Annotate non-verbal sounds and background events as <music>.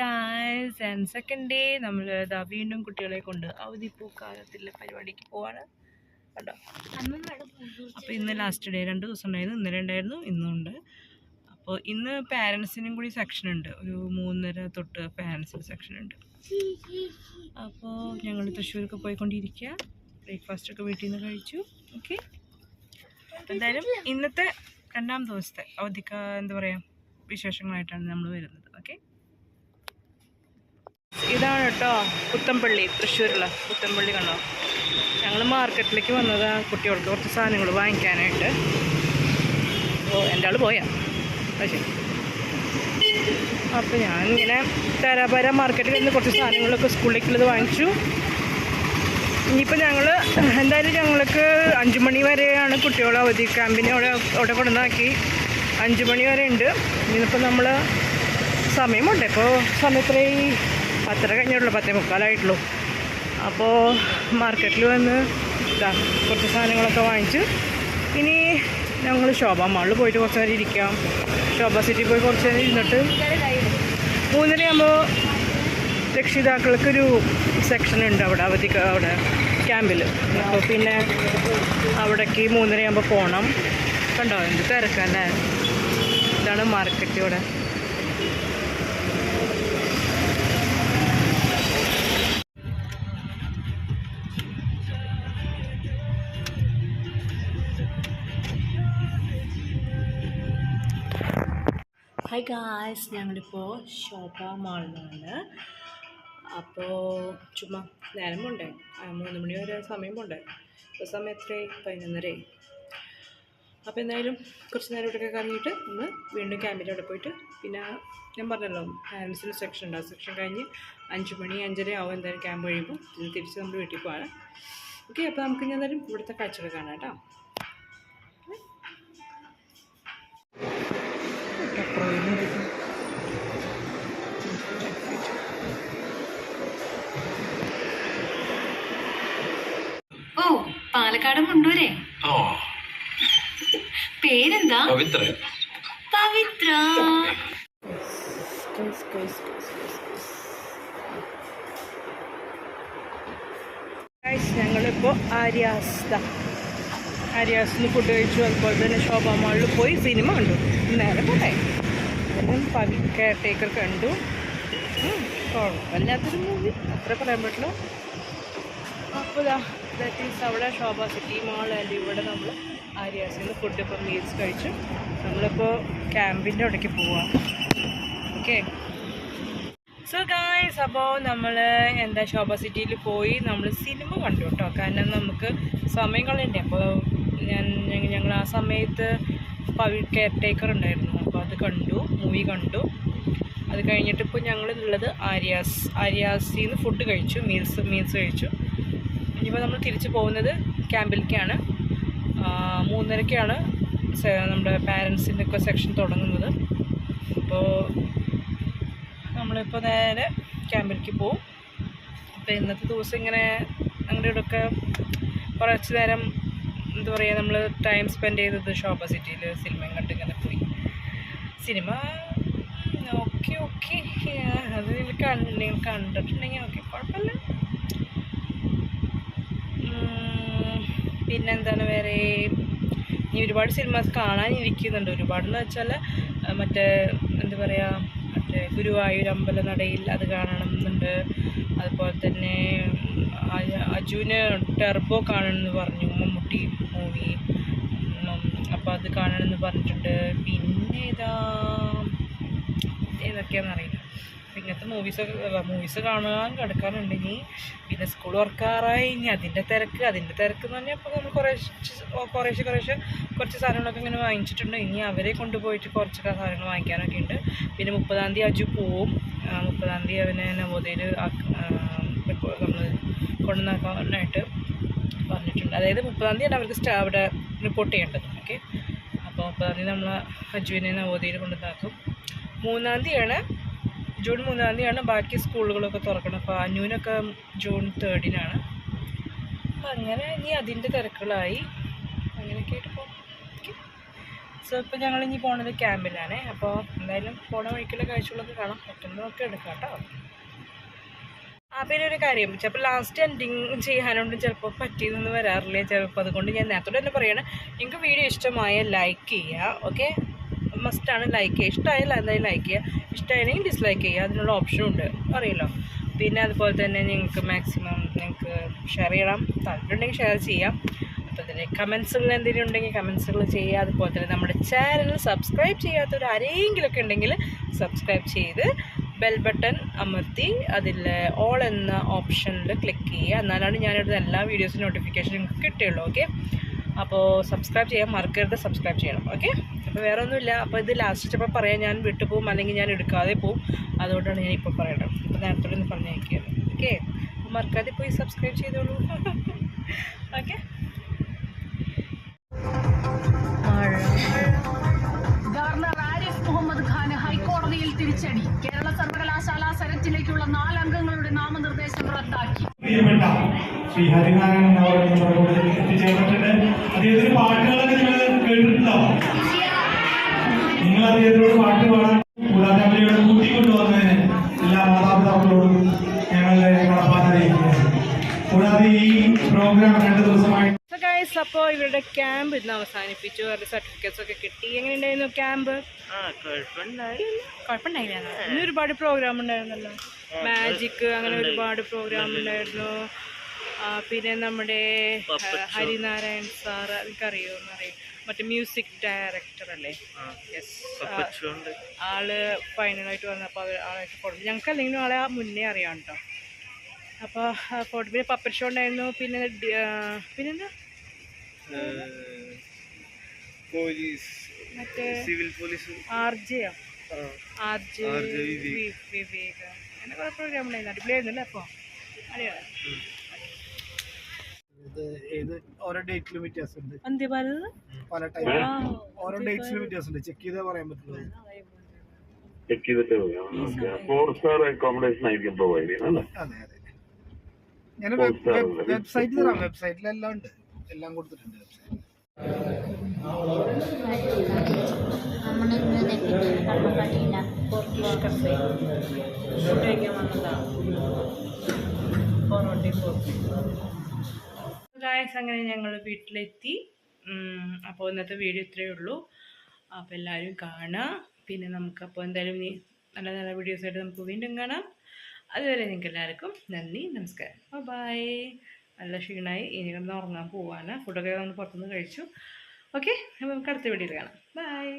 Guys and second day നമ്മൾ ഇതാ വീണ്ടും കുട്ടികളെ കൊണ്ട് അവധിപ്പൂക്കാലത്തിലെ പരിപാടിക്ക് പോവാണ്. കേട്ടോ അപ്പോൾ ഇന്ന് ലാസ്റ്റ് ഡേ രണ്ട് ദിവസം ഉണ്ടായിരുന്നു. ഇന്നലെ ഉണ്ടായിരുന്നു ഇന്നും ഉണ്ട്. അപ്പോൾ ഇന്ന് പാരൻസിനും കൂടി സെക്ഷൻ ഉണ്ട്. ഒരു മൂന്നര തൊട്ട് പാരൻസിന് സെക്ഷൻ ഉണ്ട്. അപ്പോൾ ഞങ്ങൾ തൃശ്ശൂരൊക്കെ പോയിക്കൊണ്ടിരിക്കുക ബ്രേക്ക്ഫാസ്റ്റ് ഒക്കെ വീട്ടിൽ നിന്ന് കഴിച്ചു. ഓക്കെ എന്തായാലും ഇന്നത്തെ രണ്ടാം ദിവസത്തെ അവധിക്ക എന്താ പറയുക വിശേഷങ്ങളായിട്ടാണ് നമ്മൾ വരുന്നത്. ഓക്കെ ഇതാണ് കേട്ടോ പുത്തമ്പള്ളി തൃശ്ശൂരുള്ള പുത്തമ്പള്ളി കണ്ടോ? ഞങ്ങൾ മാർക്കറ്റിലേക്ക് വന്നതാണ് കുട്ടികൾക്ക് കുറച്ച് സാധനങ്ങൾ വാങ്ങിക്കാനായിട്ട്. അപ്പോൾ എന്റെ ആൾ പോയാ. ശരി. അപ്പോൾ ഞാനിങ്ങനെ തരാപര മാർക്കറ്റിൽ നിന്ന് കുറച്ച് സാധനങ്ങളൊക്കെ സ്കൂളിലേക്കുള്ളത് വാങ്ങിച്ചു. ഇനിയിപ്പോൾ ഞങ്ങൾ എന്തായാലും ഞങ്ങൾക്ക് അഞ്ച് മണി വരെയാണ് കുട്ടികളെ അവധി ക്യാമ്പിനെ അവിടെ അവിടെ കൊണ്ടുവന്നാക്കി. അഞ്ച് മണി വരെ ഉണ്ട്. ഇന്നിപ്പോൾ നമ്മൾ സമയമുണ്ട്. ഇപ്പോൾ സമയത്രേ പത്തര കഴിഞ്ഞുള്ളൂ പത്തേ മുക്കാലായിട്ടുള്ളൂ. അപ്പോൾ മാർക്കറ്റിൽ വന്ന് ഇതാ കുറച്ച് സാധനങ്ങളൊക്കെ വാങ്ങിച്ച്. ഇനി ഞങ്ങൾ ശോഭ മാളിൽ പോയിട്ട് കുറച്ച് നേരം ഇരിക്കാം. ശോഭ സിറ്റി പോയി കുറച്ച് നേരം ഇരുന്നിട്ട് മൂന്നരയാകുമ്പോൾ രക്ഷിതാക്കൾക്കൊരു സെക്ഷൻ ഉണ്ട് അവിടെ അവധി അവിടെ ക്യാമ്പിൽ അപ്പോൾ പിന്നെ അവിടേക്ക് മൂന്നരയാകുമ്പോൾ പോകണം കണ്ടോ? എന്ത് തിരക്കല്ലേ? ഇതാണ് മാർക്കറ്റ് ഇവിടെ. ഹായ് ഗായ്സ് ഞങ്ങളിപ്പോൾ ഷോപ്പ മാളിലാണ് അപ്പോൾ ചുമ്മാ നേരം ആ, മൂന്ന് മണി വരെ സമയം പോണ്ടേ ഇപ്പോൾ സമയം എത്രയായി പതിനൊന്നരയായി. അപ്പോൾ എന്തായാലും കുറച്ച് നേരം ഇവിടെയൊക്കെ കഴിഞ്ഞിട്ട് നമ്മൾ വീണ്ടും ക്യാമ്പിന്റെ അവിടെ പോയിട്ട് പിന്നെ ഞാൻ പറഞ്ഞല്ലോ പാരൻസിന് സെക്ഷൻ ഉണ്ട്. ആ സെക്ഷൻ കഴിഞ്ഞ് അഞ്ച് മണി അഞ്ചര ആവും എന്തായാലും ക്യാമ്പ് കഴിയുമ്പോൾ ഇത് തിരിച്ച് നമ്മൾ വീട്ടിൽ പോകാൻ ഓക്കെ അപ്പോൾ നമുക്ക് ഇനി എന്തായാലും ഇവിടുത്തെ കാഴ്ചകൾ കാണാം കേട്ടോ. ഓ പാലക്കാട് മുണ്ടൂരെ. ഓ പേരെന്താ? പവിത്ര. പവിത്ര. Guys, guys, guys, guys, guys. Guys, ഞങ്ങളിപ്പോൾ ആര്യാസ് ദാ. ഫുഡ് കഴിച്ചു. അതുപോലെ തന്നെ ശോഭാ മാളിൽ പോയി സിനിമ കണ്ടു. നേരെ പോട്ടെ. അതിനും പവി കെയർ ടേക്കർ കണ്ടു കുഴപ്പമില്ലാത്തൊരു മൂവി അത്ര പറയാൻ പറ്റുള്ളൂ. അപ്പോൾ ദാറ്റ് ഈസ് അവിടെ ഷോഭ സിറ്റി മാൾ ആൻഡ് ഇവിടെ നമ്മൾ ആര്യാസിൽ നിന്ന് ഫുഡ് ഇപ്പോൾ മീൽസ് കഴിച്ചു. നമ്മളിപ്പോൾ ക്യാമ്പിന്റെ അവിടേക്ക് പോവാം. ഓക്കെ സോ ഗായ്സ് അപ്പോൾ നമ്മൾ എന്താ ശോഭ സിറ്റിയിൽ പോയി നമ്മൾ സിനിമ കണ്ടു കേട്ടോ കാരണം നമുക്ക് സമയം കളയണ്ടേ. അപ്പോൾ ഞാൻ ഞങ്ങൾ ആ സമയത്ത് പവി കെയർ ടേക്കർ ഉണ്ടായിരുന്നു. അപ്പോൾ അത് കണ്ടു മൂവി കണ്ടു. അത് കഴിഞ്ഞിട്ട് ഇപ്പോൾ ഞങ്ങൾ ഉള്ളത് ആര്യാസ്. ആര്യാസിൽ നിന്ന് ഫുഡ് കഴിച്ചു മീൽസ് മീൽസ് കഴിച്ചു. ഇനിയിപ്പോൾ നമ്മൾ തിരിച്ചു പോകുന്നത് ക്യാമ്പിലേക്കാണ്. മൂന്നരക്കാണ് നമ്മുടെ പാരൻസിന്റെ ഒക്കെ സെക്ഷൻ തുടങ്ങുന്നത്. അപ്പോൾ നമ്മളിപ്പോൾ നേരെ ക്യാമ്പിലേക്ക് പോവും. അപ്പോൾ ഇന്നത്തെ ദിവസം ഇങ്ങനെ ഞങ്ങളുടെ ഇവിടെയൊക്കെ കുറച്ച് നേരം എന്താ പറയുക നമ്മൾ ടൈം സ്പെൻഡ് ചെയ്തത് ഷോപ്പ സിറ്റിയിൽ സിനിമ കണ്ട് ഇങ്ങനെ പോയി. സിനിമ ഓക്കെ ഓക്കെ അത് നിങ്ങൾ കണ്ട് നിങ്ങൾ കണ്ടിട്ടുണ്ടെങ്കിൽ ഓക്കെ കുഴപ്പമില്ല. പിന്നെന്താണ് വേറെ? ഇനി ഒരുപാട് സിനിമാസ് കാണാനിരിക്കുന്നുണ്ട്. ഒരുപാടെന്ന് വെച്ചാൽ മറ്റേ എന്താ പറയുക മറ്റേ ഗുരുവായൂർ അമ്പലനടയിൽ അത് കാണണമെന്നുണ്ട്. അതുപോലെ തന്നെ അജുവിന് ടെർബോ കാണണമെന്ന് പറഞ്ഞു മമ്മൂട്ടി. അത് കാണണമെന്ന് പറഞ്ഞിട്ടുണ്ട്. പിന്നെ ഇതാ ഏതൊക്കെയാണെന്ന് അറിയില്ല. ഇങ്ങനത്തെ മൂവീസൊക്കെ മൂവീസ് കാണാൻ കിടക്കാനുണ്ട് ഇനി. പിന്നെ സ്കൂൾ തുറക്കാറായി. ഇനി അതിന്റെ തിരക്ക് അതിന്റെ തിരക്ക് എന്ന് പറഞ്ഞാൽ ഇപ്പോൾ നമ്മൾ കുറേശ്ശെ കുറേശ്ശെ കുറേശ്ശെ കുറച്ച് സാധനങ്ങളൊക്കെ ഇങ്ങനെ വാങ്ങിച്ചിട്ടുണ്ട്. ഇനി അവരെ കൊണ്ടുപോയിട്ട് കുറച്ച് സാധനങ്ങൾ വാങ്ങിക്കാനൊക്കെ ഉണ്ട്. പിന്നെ മുപ്പതാം തീയതി അജു പോവും. മുപ്പതാം തീയതി അവനെ നവോദയയിൽ നമ്മൾ കൊണ്ടുവന്നാക്കാനായിട്ട് പറഞ്ഞിട്ടുണ്ട്. അതായത് മുപ്പതാം തീയതിയാണ് അവർക്ക് സ്റ്റാ അവിടെ റിപ്പോർട്ട് ചെയ്യേണ്ടത്. ഓക്കെ അപ്പോൾ പറഞ്ഞ് നമ്മൾ അജുവിനെ നവോദയയിൽ കൊണ്ടുവന്നാക്കും മൂന്നാം തീയതിയാണ് ജൂൺ മൂന്നാം തീയതിയാണ് ബാക്കി സ്കൂളുകളൊക്കെ തുറക്കണം അപ്പോൾ അന്യൂനൊക്കെ ജൂൺ തേർഡിനാണ്. അപ്പം അങ്ങനെ ഇനി അതിന്റെ തിരക്കുകളായി. അങ്ങനെയൊക്കെ ആയിട്ട് പോകും സോ ഇപ്പോൾ ഞങ്ങൾ ഇനി പോണത് ക്യാമ്പിലാണ്. അപ്പോൾ എന്തായാലും പോണ വഴിക്കുള്ള കാഴ്ചകളൊക്കെ കാണാം. പറ്റുന്നതൊക്കെ എടുക്കാം കേട്ടോ. ആ പിന്നെ ഒരു കാര്യം ചിലപ്പോൾ ലാസ്റ്റ് എൻഡിങ് ചെയ്യാനൊന്നും ചിലപ്പോൾ പറ്റിയതെന്ന് വരാറില്ല ചിലപ്പോൾ അതുകൊണ്ട് ഞാൻ നേരത്തോടെ തന്നെ പറയണം. നിങ്ങൾക്ക് വീഡിയോ ഇഷ്ടമായ ലൈക്ക് ചെയ്യുക ഓക്കെ മസ്റ്റാണ് ലൈക്ക് ചെയ്യുക ഇഷ്ടമായാലും എന്തായാലും ലൈക്ക് ചെയ്യുക ഇഷ്ടമായില്ലെങ്കിൽ ഡിസ്ലൈക്ക് ചെയ്യുക അതിനുള്ള ഓപ്ഷനും ഉണ്ട്. അറിയല്ലോ. പിന്നെ അതുപോലെ തന്നെ നിങ്ങൾക്ക് മാക്സിമം നിങ്ങൾക്ക് ഷെയർ ചെയ്യണം. താല്പര്യമുണ്ടെങ്കിൽ ഷെയർ ചെയ്യാം. അപ്പോൾ തന്നെ കമൻസുകൾ എന്തെങ്കിലും ഉണ്ടെങ്കിൽ കമൻസുകൾ ചെയ്യുക. അതുപോലെ തന്നെ നമ്മുടെ ചാനൽ സബ്സ്ക്രൈബ് ചെയ്യാത്തവർ ആരെങ്കിലുമൊക്കെ ഉണ്ടെങ്കിൽ സബ്സ്ക്രൈബ് ചെയ്ത് ബെൽ ബട്ടൺ അമർത്തി അതിൽ ഓൾ എന്ന ഓപ്ഷനിൽ ക്ലിക്ക് ചെയ്യുക. എന്നാലാണ് ഞാനിടുന്ന എല്ലാ വീഡിയോസും നോട്ടിഫിക്കേഷൻ നിങ്ങൾക്ക് കിട്ടുകയുള്ളൂ ഓക്കെ അപ്പോൾ സബ്സ്ക്രൈബ് ചെയ്യാൻ മറക്കരുത് സബ്സ്ക്രൈബ് ചെയ്യണം ഓക്കെ അപ്പോൾ വേറെ ഒന്നുമില്ല അപ്പോൾ ഇത് ലാസ്റ്റ് ചിലപ്പോൾ പറയാം ഞാൻ വിട്ടു പോകും അല്ലെങ്കിൽ ഞാൻ എടുക്കാതെ പോവും. അതുകൊണ്ടാണ് ഞാൻ ഇപ്പോൾ പറയണത്. ഇപ്പോൾ നേരത്തെ ഒന്ന് പറഞ്ഞേക്കുകയാണ് ഓക്കെ മറക്കാതെ പോയി സബ്സ്ക്രൈബ് ചെയ്തോളൂ <laughs> ഓക്കെ മഴ. തിരിച്ചടി കേരള സർവകലാശാല സെനറ്റിലേക്കുള്ള നാലംഗങ്ങളുടെ നാമനിർദ്ദേശം റദ്ദാക്കി. പ്രിയപ്പെട്ട ശ്രീ ഹരിനാരായണൻ അവർ നമ്മുടെ എത്തിച്ചേർന്നിട്ടുണ്ട്. അദ്ദേഹത്തിന് പാട്ടുകളൊക്കെ നിങ്ങൾ നിങ്ങൾ അദ്ദേഹത്തിനോട് പാട്ട് പാടാൻ കൂടാതെ അവരെ കൂട്ടിക്കൊണ്ടുവന്ന് എല്ലാ മാതാപിതാക്കളോടും ഞങ്ങളുടെ കടപ്പാട് അറിയിക്കുകയാണ് കൂടാതെ ഈ പ്രോഗ്രാം രണ്ട് ദിവസമായി ഗൈസ് അപ്പോ ഇവരുടെ ക്യാമ്പ് ഇന്ന് അവസാനിപ്പിച്ചു. അവരുടെ സർട്ടിഫിക്കറ്റ്സ് ഒക്കെ കിട്ടി. എങ്ങനെ ഉണ്ടായിരുന്നു ക്യാമ്പ് കുഴപ്പമുണ്ടായില്ല. ഇന്ന് ഒരുപാട് പ്രോഗ്രാം ഉണ്ടായിരുന്നല്ലോ. മാജിക് അങ്ങനെ ഒരുപാട് പ്രോഗ്രാം ഉണ്ടായിരുന്നു. പിന്നെ നമ്മുടെ ഹരിനാരായൺ സാർ എനിക്കറിയോ എന്നറിയാം? മറ്റേ മ്യൂസിക് ഡയറക്ടർ അല്ലേ? യെസ് ആൾ ഫൈനലായിട്ട് വന്നപ്പോൾ അവർ ആളായിട്ട് കൊടുത്തു ഞങ്ങൾക്ക് അല്ലെങ്കിലും ആളെ ആ മുന്നേ അറിയാം കേട്ടോ. അപ്പോൾ ഫോട്ടോ പിന്നെ പപ്പർ ഷോ ഉണ്ടായിരുന്നു. പിന്നെ പിന്നെന്താ? Police civil police. R J Vivek. അങ്ങനെ കുറേ പ്രോഗ്രാം ഉണ്ടായിരുന്നു അടിപൊളിയായിരുന്നല്ലേ അപ്പോൾ അടിപൊളി ഇത് ഏത്? ഓരോ ഡേറ്റിലും വ്യത്യാസമുണ്ട്. അന്ത്യഭാരത് പല ടൈം ഓരോ ഡേറ്റ്സിലും വ്യത്യാസമുണ്ട്. ചെക്ക് ചെയ്തേ പറയാൻ പറ്റുള്ളൂ ചെക്ക് ചെയ്തിട്ട് ഫോർ സ്റ്റാർ അക്കോമഡേഷൻ ആയിരിക്കും പ്രൊവൈഡ് ചെയ്യുന്നത് അല്ലേ? അതെ അതെ. ഞാൻ Four വെബ്സൈറ്റ് തരാം. വെബ്സൈറ്റിലെല്ലാം ഉണ്ട്. എല്ലാം കൊടുത്തിട്ടുണ്ട് പക്ഷേ. അങ്ങനെ ഞങ്ങൾ വീട്ടിലെത്തി. അപ്പോൾ ഇന്നത്തെ വീഡിയോ ഇത്രയേ ഉള്ളൂ. അപ്പോൾ എല്ലാവരും കാണുക പിന്നെ നമുക്കപ്പോൾ എന്തായാലും ഇനി നല്ല നല്ല വീഡിയോസ് ആയിട്ട് നമുക്ക് വീണ്ടും കാണാം. അതുവരെ നിങ്ങൾക്ക് എല്ലാവർക്കും നന്ദി നമസ്കാരം. ബൈ നല്ല ക്ഷീണമായി ഇനി കിടന്ന് ഉറങ്ങാൻ പോവാണ്. ഫുഡൊക്കെ നമ്മൾ പുറത്തുനിന്ന് കഴിച്ചു. ഓക്കെ നമുക്ക് അടുത്ത വീഡിയോയിൽ കാണാം. ബൈ